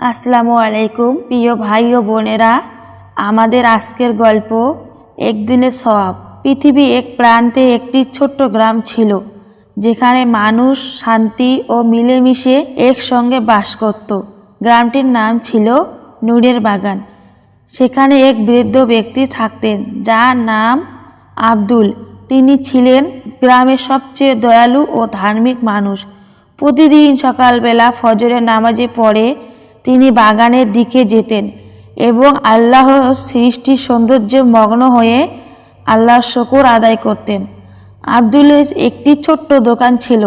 আসসালামু আলাইকুম, প্রিয় ভাই ও বোনেরা। আমাদের আজকের গল্প, একদিনের সব। পৃথিবী এক প্রান্তে একটি ছোট্ট গ্রাম ছিল, যেখানে মানুষ শান্তি ও মিলেমিশে একসঙ্গে বাস করত। গ্রামটির নাম ছিল নূরের বাগান। সেখানে এক বৃদ্ধ ব্যক্তি থাকতেন, যার নাম আব্দুল। তিনি ছিলেন গ্রামের সবচেয়ে দয়ালু ও ধার্মিক মানুষ। প্রতিদিন সকালবেলা ফজরের নামাজে পড়ে তিনি বাগানের দিকে যেতেন এবং আল্লাহ সৃষ্টির সৌন্দর্যে মগ্ন হয়ে আল্লাহর শকর আদায় করতেন। আব্দুলের একটি ছোট্ট দোকান ছিল,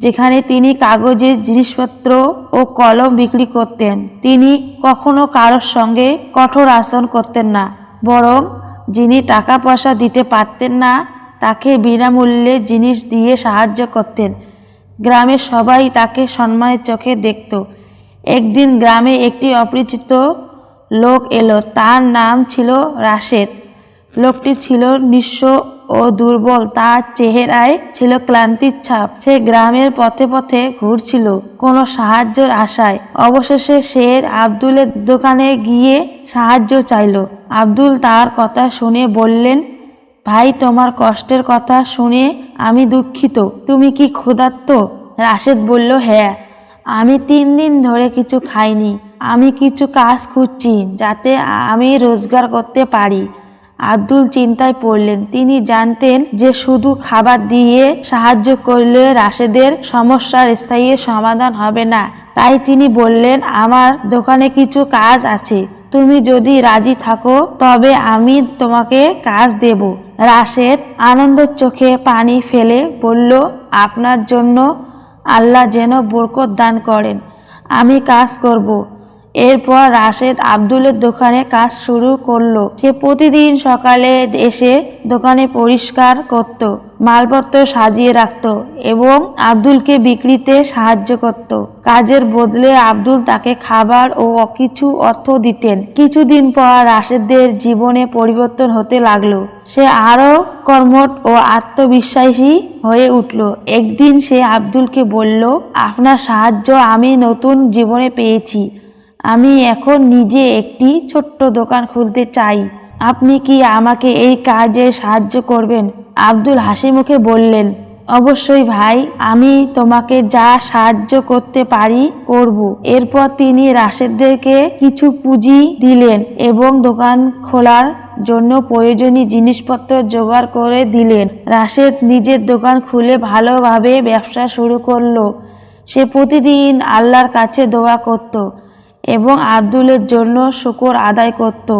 যেখানে তিনি কাগজের জিনিসপত্র ও কলম বিক্রি করতেন। তিনি কখনো কারোর সঙ্গে কঠোর আসন করতেন না, বরং যিনি টাকা পয়সা দিতে পারতেন না, তাকে বিনামূল্যে জিনিস দিয়ে সাহায্য করতেন। গ্রামের সবাই তাকে সম্মানের চোখে দেখত। একদিন গ্রামে একটি অপরিচিত লোক এলো। তার নাম ছিল রাশেদ। লোকটি ছিল নিঃস্ব ও দুর্বল। তার চেহারায় ছিল ক্লান্তির ছাপ। সে গ্রামের পথে পথে ঘুরছিল, কোনো সাহায্যের আশায়। অবশেষে সে আব্দুলের দোকানে গিয়ে সাহায্য চাইল। আব্দুল তার কথা শুনে বললেন, ভাই, তোমার কষ্টের কথা শুনে আমি দুঃখিত। তুমি কি ক্ষুধার্ত? রাশেদ বলল হ্যাঁ। আমি তিন দিন ধরে কিছু খাইনি। আমি কিছু কাজ খুঁজছি যাতে আমি রোজগার করতে পারি। আব্দুল চিন্তায় পড়লেন। তিনি জানতেন যে শুধু খাবার দিয়ে সাহায্য করলে রাশেদের সমস্যার স্থায়ী সমাধান হবে না। তাই তিনি বললেন, আমার দোকানে কিছু কাজ আছে। তুমি যদি রাজি থাকো, তবে আমি তোমাকে কাজ দেব। রাশেদ আনন্দের চোখে পানি ফেলে বলল, আপনার জন্য আল্লাহ যেন বরকত দান করেন আমি কাজ করব। এরপর রাশেদ আব্দুলের দোকানে কাজ শুরু করল। সে প্রতিদিন সকালে এসে দোকানে পরিষ্কার করত, মালপত্র সাজিয়ে রাখত এবং আব্দুলকে বিক্রিতে সাহায্য করত। কাজের বদলে আব্দুল তাকে খাবার ও কিছু অর্থ দিতেন। কিছুদিন পর রাশেদদের জীবনে পরিবর্তন হতে লাগল। সে আরও কর্মট ও আত্মবিশ্বাসী হয়ে উঠল। একদিন সে আব্দুলকে বলল, আপনার সাহায্য আমি নতুন জীবনে পেয়েছি। আমি এখন নিজে একটি ছোট্ট দোকান খুলতে চাই। আপনি কি আমাকে এই কাজে সাহায্য করবেন? আব্দুল হাসি মুখে বললেন, অবশ্যই ভাই, আমি তোমাকে যা সাহায্য করতে পারি করব। এরপর তিনি রাশেদদেরকে কিছু পুঁজি দিলেন এবং দোকান খোলার জন্য প্রয়োজনীয় জিনিসপত্র জোগাড় করে দিলেন। রাশেদ নিজের দোকান খুলে ভালোভাবে ব্যবসা শুরু করল। সে প্রতিদিন আল্লাহর কাছে দোয়া করত। এবং আব্দুলের জন্য শুকর আদায় করত।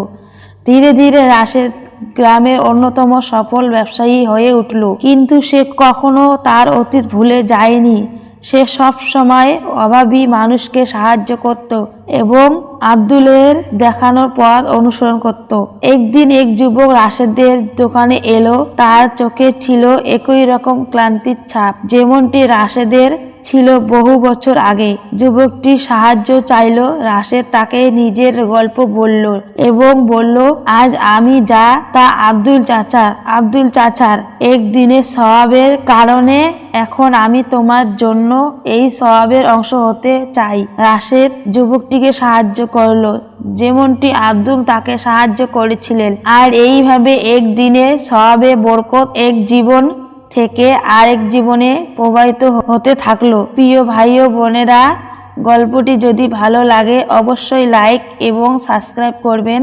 ধীরে ধীরে রাশেদ গ্রামের অন্যতম সফল ব্যবসায়ী হয়ে উঠল। কিন্তু সে কখনো তার অতীত ভুলে যায়নি। সে সব সময় অভাবী মানুষকে সাহায্য করত এবং আব্দুলের দেখানোর পথ অনুসরণ করত। একদিন এক যুবক রাশেদের দোকানে এলো। তার চোখে ছিল একই রকম ক্লান্তির ছাপ, যেমনটি রাশেদের ছিল বহু বছর আগে। যুবকটি সাহায্য চাইল রাশেদ তাকে নিজের গল্প বলল এবং বলল, আজ আমি যা, তা আব্দুল চাচার। আব্দুল চাচার একদিনের স্বভাবের কারণে এখন আমি তোমার জন্য এই স্বভাবের অংশ হতে চাই। রাশেদ যুবকটিকে সাহায্য করল। যেমনটি আব্দুল তাকে সাহায্য করেছিলেন। আর এইভাবে একদিনে স্বভাবে বরকত, এক জীবন থেকে আরেক জীবনে প্রবাহিত হতে থাকল। প্রিয় ভাই ও বোনেরা, গল্পটি যদি ভালো লাগে অবশ্যই লাইক এবং সাবস্ক্রাইব করবেন।